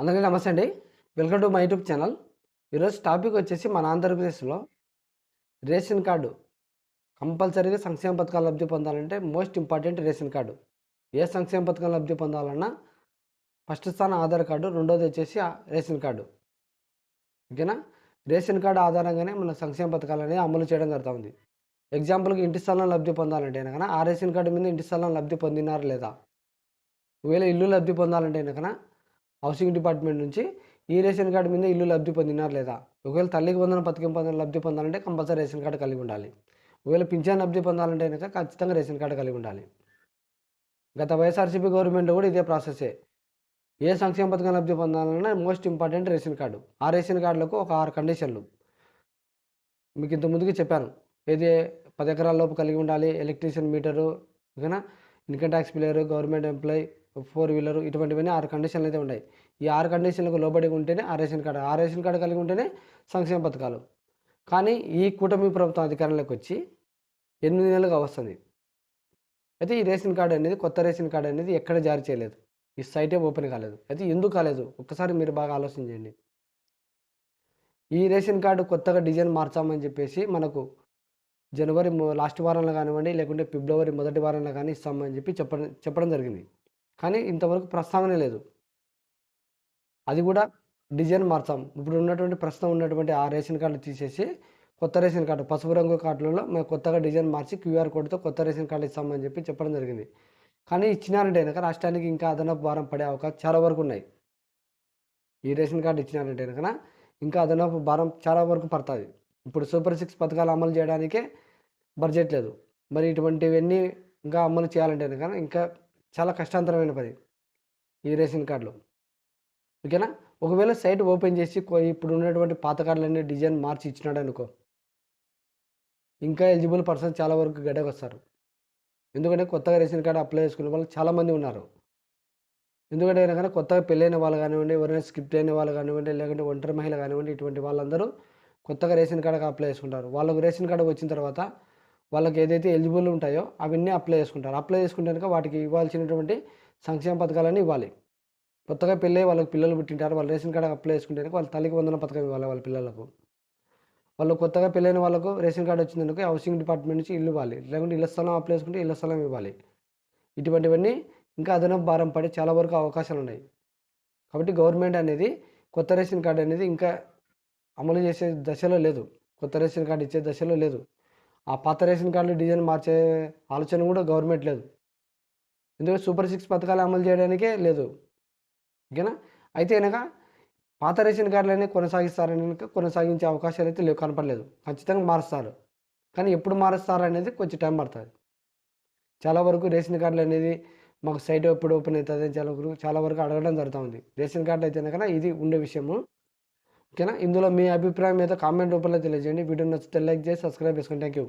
అందరికీ నమస్తే అండి. Welcome to my YouTube channel. ఈరోజు టాపిక్ వచ్చేసి మన ఆంధ్రప్రదేశ్లో రేషన్ కార్డు కంపల్సరీగా సంక్షేమ పథకాలు లబ్ధి పొందాలంటే మోస్ట్ ఇంపార్టెంట్ రేషన్ కార్డు. ఏ సంక్షేమ పథకం లబ్ధి పొందాలన్నా ఫస్ట్ స్థానం ఆధార్ కార్డు రెండోది వచ్చేసి రేషన్ కార్డు. ఓకేనా? రేషన్ కార్డు ఆధారంగానే మన సంక్షేమ పథకాలు అనేది అమలు చేయడం జరుగుతుంది. ఎగ్జాంపుల్కి ఇంటి స్థలం లబ్ధి పొందాలంటే కనుక ఆ రేషన్ కార్డు మీద ఇంటి స్థలం లబ్ధి పొందినారా లేదా? ఒకవేళ ఇల్లు లబ్ధి పొందాలంటే కనుక హౌసింగ్ డిపార్ట్మెంట్ నుంచి ఈ రేషన్ కార్డు మీద ఇల్లు లబ్ధి పొందినారు లేదా? ఒకవేళ తల్లికి వందన పథకం పొందిన లబ్ధి పొందాలంటే కంపల్సరీ రేషన్ కార్డు కలిగి ఉండాలి. ఒకవేళ పింఛన్ లబ్ధి పొందాలంటే కనుక ఖచ్చితంగా రేషన్ కార్డు కలిగి ఉండాలి. గత వైఎస్ఆర్సీపీ గవర్నమెంట్లో కూడా ఇదే ప్రాసెసే ఏ. సంక్షేమ పథకం లబ్ధి పొందాలన్నా మోస్ట్ ఇంపార్టెంట్ రేషన్ కార్డు. ఆ రేషన్ కార్డులకు ఒక ఆరు కండిషన్లు మీకు ఇంత ముందుకు చెప్పాను. ఏది పది ఎకరాల లోపు కలిగి ఉండాలి ఎలక్ట్రీషియన్ మీటరు ఓకేనా? Income tax player government employee four wheeler ఇటువంటివన్నీ ఆరు కండిషన్లు అయితే ఉన్నాయి. ఈ ఆరు కండిషన్లకు లోబడి ఉంటేనే ఆ రేషన్ కార్డు ఆ రేషన్ కార్డు కలిగి ఉంటేనే సంక్షేమ పథకాలు. కానీ ఈ కూటమి ప్రభుత్వం అధికారంలోకి వచ్చి ఎనిమిది నెలలుగా వస్తుంది. అయితే ఈ రేషన్ కార్డు అనేది కొత్త రేషన్ కార్డు అనేది ఎక్కడ జారీ చేయలేదు. ఈ సైటే ఓపెన్ కాలేదు. అయితే ఎందుకు కాలేదు? ఒక్కసారి మీరు బాగా ఆలోచన చేయండి. ఈ రేషన్ కార్డు కొత్తగా డిజైన్ మార్చామని చెప్పేసి మనకు జనవరి లాస్ట్ వారంలో కానివ్వండి లేకుంటే ఫిబ్రవరి మొదటి వారంలో కానీ ఇస్తామని చెప్పి చెప్పడం చెప్పడం జరిగింది. కానీ ఇంతవరకు ప్రస్తావన లేదు. అది కూడా డిజైన్ మార్చాం. ఇప్పుడు ఉన్నటువంటి ప్రస్తుతం ఉన్నటువంటి ఆ రేషన్ కార్డు తీసేసి కొత్త రేషన్ కార్డు పసుపు రంగు కార్డులలో మేము కొత్తగా డిజైన్ మార్చి క్యూఆర్ కోడ్తో కొత్త రేషన్ కార్డు ఇస్తామని చెప్పి చెప్పడం జరిగింది. కానీ ఇచ్చినారంటే కనుక రాష్ట్రానికి ఇంకా అదనపు భారం పడే అవకాశం చాలా వరకు ఉన్నాయి. ఈ రేషన్ కార్డు ఇచ్చినారంటే కనుక ఇంకా అదనపు భారం చాలా వరకు పడుతుంది. ఇప్పుడు సూపర్ సిక్స్ పథకాలు అమలు చేయడానికే బడ్జెట్ లేదు. మరి ఇటువంటివన్నీ ఇంకా అమలు చేయాలంటే కనుక ఇంకా చాలా కష్టాంతరమైన పని ఈ రేషన్ కార్డులు. ఓకేనా? ఒకవేళ సైట్ ఓపెన్ చేసి ఇప్పుడు ఉన్నటువంటి పాత కార్డులన్నీ డిజైన్ మార్చి ఇచ్చినాడు అనుకో ఇంకా ఎలిజిబుల్ పర్సన్ చాలా వరకు గడ్డకు వస్తారు. ఎందుకంటే కొత్తగా రేషన్ కార్డు అప్లై చేసుకునే వాళ్ళు చాలామంది ఉన్నారు. ఎందుకంటే కనుక కొత్తగా పెళ్ళైన వాళ్ళు కానివ్వండి ఎవరైనా స్కిప్ అయిన వాళ్ళు కానివ్వండి లేకుంటే ఒంటరి మహిళ కానివ్వండి ఇటువంటి వాళ్ళందరూ కొత్తగా రేషన్ కార్డుకి అప్లై చేసుకుంటారు. వాళ్ళకు రేషన్ కార్డు వచ్చిన తర్వాత వాళ్ళకి ఏదైతే ఎలిజిబుల్ ఉంటాయో అవన్నీ అప్లై చేసుకుంటారు. అప్లై చేసుకుంటే కనుక వాటికి ఇవ్వాల్సినటువంటి సంక్షేమ పథకాలన్నీ ఇవ్వాలి. కొత్తగా పెళ్ళి వాళ్ళకి పిల్లలు పుట్టింటారు. వాళ్ళు రేషన్ కార్డు అప్లై చేసుకుంటే వాళ్ళ తల్లికి వందన పథకం ఇవ్వాలి వాళ్ళ పిల్లలకు. వాళ్ళు కొత్తగా పెళ్ళైన వాళ్ళకు రేషన్ కార్డు వచ్చిందనుకో హౌసింగ్ డిపార్ట్మెంట్ నుంచి ఇల్లు ఇవ్వాలి. లేకుంటే ఇళ్ళ స్థలం అప్లై చేసుకుంటే ఇళ్ళ స్థలం ఇవ్వాలి. ఇటువంటివన్నీ ఇంకా అదనపు భారం పడే చాలా వరకు అవకాశాలు ఉన్నాయి. కాబట్టి గవర్నమెంట్ అనేది కొత్త రేషన్ కార్డు అనేది ఇంకా అమలు చేసే దశలో లేదు. కొత్త రేషన్ కార్డు ఇచ్చే దశలో లేదు. ఆ పాత రేషన్ కార్డులు డిజైన్ మార్చే ఆలోచన కూడా గవర్నమెంట్ లేదు. ఎందుకంటే సూపర్ సిక్స్ పథకాలు అమలు చేయడానికే లేదు. ఓకేనా? అయితే కనుక పాత రేషన్ కార్డులనే కొనసాగిస్తారని కనుక కొనసాగించే అవకాశాలు అయితే లేవు కనపడలేదు. ఖచ్చితంగా మారుస్తారు. కానీ ఎప్పుడు మారుస్తారు అనేది కొంచెం టైం పడుతుంది. చాలా వరకు రేషన్ కార్డులు అనేది మాకు సైట్ ఎప్పుడు ఓపెన్ అవుతుంది అని చాలా వరకు చాలా వరకు అడగడం జరుగుతుంది. రేషన్ కార్డులు అయితే కనుక ఇది ఉండే విషయము. ఓకేనా? ఇందులో మీ అభిప్రాయం ఏదో కామెంట్ రూపంలో తెలియజేయండి. వీడియో నచ్చితే లైక్ చేసి సబ్స్క్రైబ్ చేసుకోండి థ్యాంక్ యూ